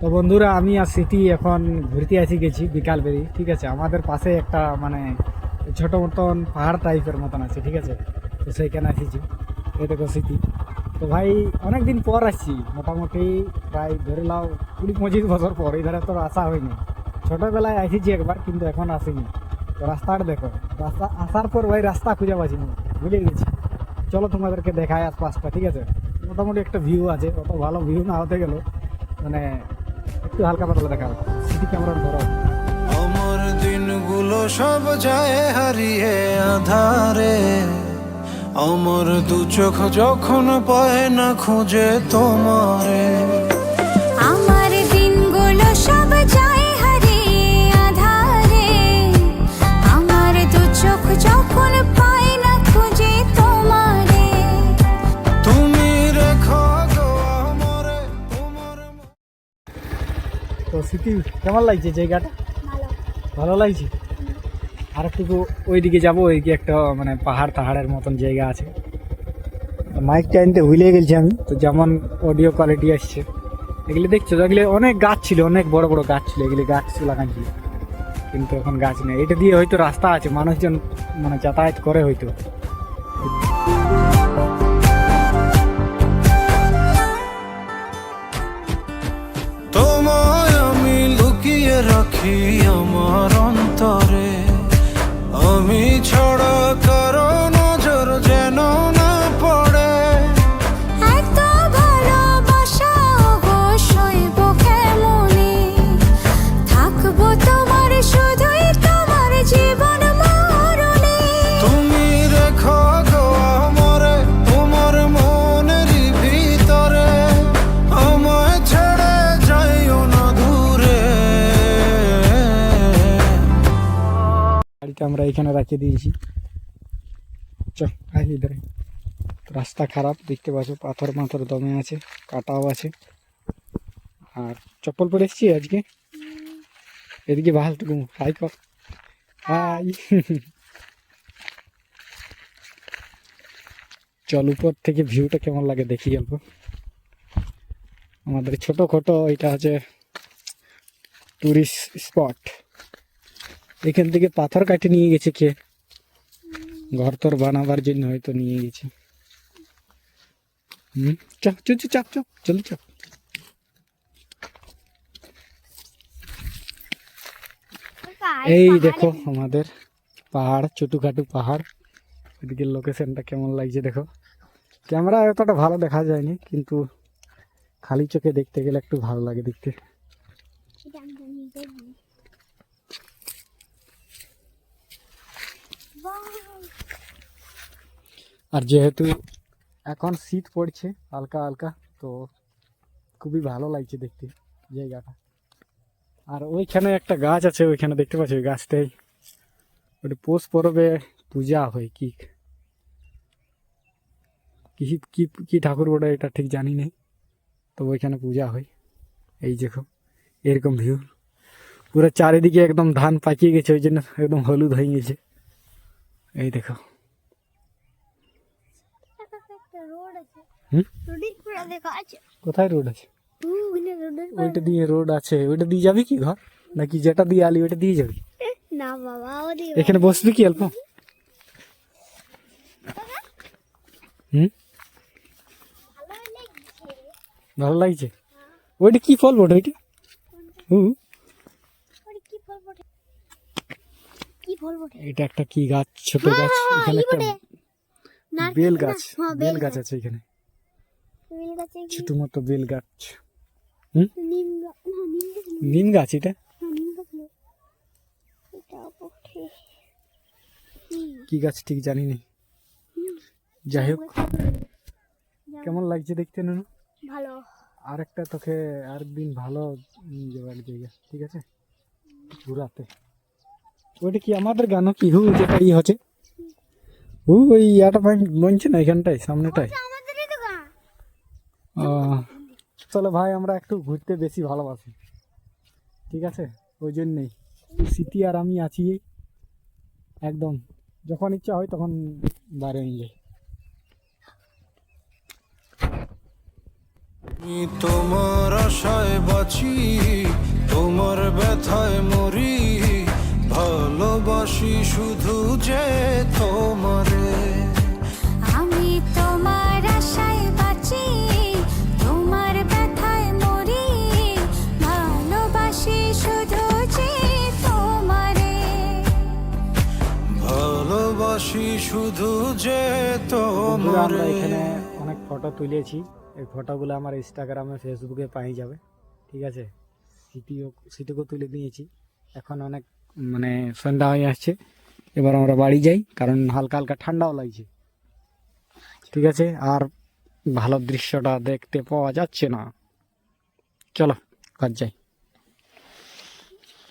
তো বন্ধুরা, আমি আর সিটি এখন ঘুরতে আসি গেছি বিকাল বেরি ঠিক আছে? আমাদের পাশে একটা মানে ছোট মতন পাহাড় টাইপের মতন আছে, ঠিক আছে? তো সেইখানে আসিছি। এই দেখো স্মৃতি তো ভাই অনেক দিন পর আসছি। মোটামুটি প্রায় ধরে লাও কুড়ি পঁচিশ বছর পর এই ধারে তো আসা হয়নি। ছোটোবেলায় আসিছি একবার, কিন্তু এখন আসিনি। তো রাস্তাটা দেখো, রাস্তা আসার পর ভাই রাস্তা খুঁজে পাচ্ছিনি ভুলে গেছি। চলো তোমাদেরকে দেখায় আশপাশটা, ঠিক আছে? মোটামুটি একটা ভিউ আছে, অত ভালো ভিউ না হতে গেল মানে একটু হালকা পাতলা দেখা। সিটি ক্যামেরার ধরো অমর দিনগুলো সব যায় হারিয়ে আধারে। অমর দু চোখ যখন পায় না খুঁজে তোমারে। তো সিটি কেমন লাগছে জায়গাটা? ভালো। লাগছে? আর একটু ওইদিকে যাব ওইদিকে একটা মানে পাহাড় তাহাড়ের মতন জায়গা আছে। মাইকটা আনতে ভুলে গেছি আমি। তো যেমন অডিও কোয়ালিটি আসছে। এগুলি দেখছ? এগুলি অনেক গাছ ছিল অনেক বড় বড় গাছ ছিল এগুলি গাছ লাগাচ্ছিল কিন্তু এখন গাছ নেই। এটা দিয়ে হয়তো রাস্তা আছে মানুষজন মানে যাতায়াত করে হয়তো। 需要么？গাড়িটা আমরা এখানে রাখিয়ে দিয়েছি। চ আই ইধারে রাস্তা খারাপ, দেখতে পাচ্ছ পাথর মাথর দমে আছে, কাটাও আছে। আর চপ্পল পরে এসছি আজকে? এদিকে ভালো টুকু হাই কর। হাই। চল, উপর থেকে ভিউটা কেমন লাগে দেখি অল্প আমাদের ছোট খটো এটা হচ্ছে টুরিস্ট স্পট এখান থেকে পাথর কাটে নিয়ে গেছে কে? ঘর তোর বানাবার জন্য হয়তো নিয়ে গেছে। হুম, চল চাপ এই দেখো আমাদের পাহাড়, ছোটখাটো পাহাড়। এদিকে লোকেশনটা কেমন লাগছে দেখো। ক্যামেরা এতটা ভালো দেখা যায়নি, কিন্তু খালি চোখে দেখতে গেলে একটু ভালো লাগে দেখতে। আর যেহেতু এখন শীত পড়ছে, হালকা হালকা, তো খুবই ভালো লাগছে দেখতে জায়গাটা। আর ওইখানে একটা গাছ আছে, ওইখানে দেখতে পাচ্ছি ওই গাছটাই। ওটা পৌষ পরবে পূজা হয় কি? কি কি ঠাকুর বটে এটা ঠিক জানি নেই। তো ওইখানে পূজা হয়। এই দেখো, এরকম ভিউ পুরো চারিদিকে একদম ধান পাকিয়ে গেছে, ওই জন্য একদম হলুদ হয়ে গেছে। এই দেখো। কোথায় রোড আছে? ওইটা দিয়ে রোড আছে। ওইটা দিয়ে যাবি কি ঘর? নাকি যেটা দিয়ে আলি ওইটা দিয়ে যাবি? না বাবা এখানে বসবি কি অল্প? হুম? ভালো লাগছে। ভালো লাগছে? ওইটা কি ফল বটে? ওইটা? হুম ওরে কি ফল বটে কি ফল বটে এটা একটা কি গাছ? ছোট গাছ? এখানে একটা বেল গাছ। হ্যাঁ, বেল গাছ আছে এখানে। বেল গাছে ছোট মতো বেল গাছ। গাছ নিম গাছ এটা? হুম, কি গাছ ঠিক জানি না যাই হোক। কেমন লাগছে দেখতে নুনু? ভালো। আর একটা তোকে আরেকদিন ভালো নিয়ে যাবার জায়গা। ঠিক আছে? ঘুরাতে ওইটা কি আমাদের গানও কি? হু যেটা ই হচ্ছে। হু ওই ইয়াটা বনছে না এখানটায় সামনেটায়। চলো ভাই আমরা একটু ঘুরতে বেশি ভালোবাসি। ঠিক আছে? ওই জন্যেই। স্মৃতি আর আমি আছি। একদম। যখন ইচ্ছা হয় তখন বাইরে নিয়ে যাই। তোমার আশায় বাঁচি তোমার ব্যথায় মরি। ভালোবাসি শুধু যে তোমারে। আমি তোমার আশায় বাঁচি তোমার ব্যথায় মরি। ভালোবাসি শুধু যে তোমারে। ভালোবাসি শুধু যে তোমারে। এখানে অনেক ফটো তুলেছি। এই ফটোগুলো আমার ইনস্টাগ্রামে ফেসবুকে পাই যাবে। ঠিক আছে? সিটিও সিটিকেও তুলে নিয়েছি এখন অনেক মানে সন্ধ্যা হয়ে আসছে। এবার আমরা বাড়ি যাই, কারণ হালকা হালকা ঠান্ডাও লাগছে। ঠিক আছে? আর ভালো দৃশ্যটা দেখতে পাওয়া যাচ্ছে না। চলো কাজ যাই।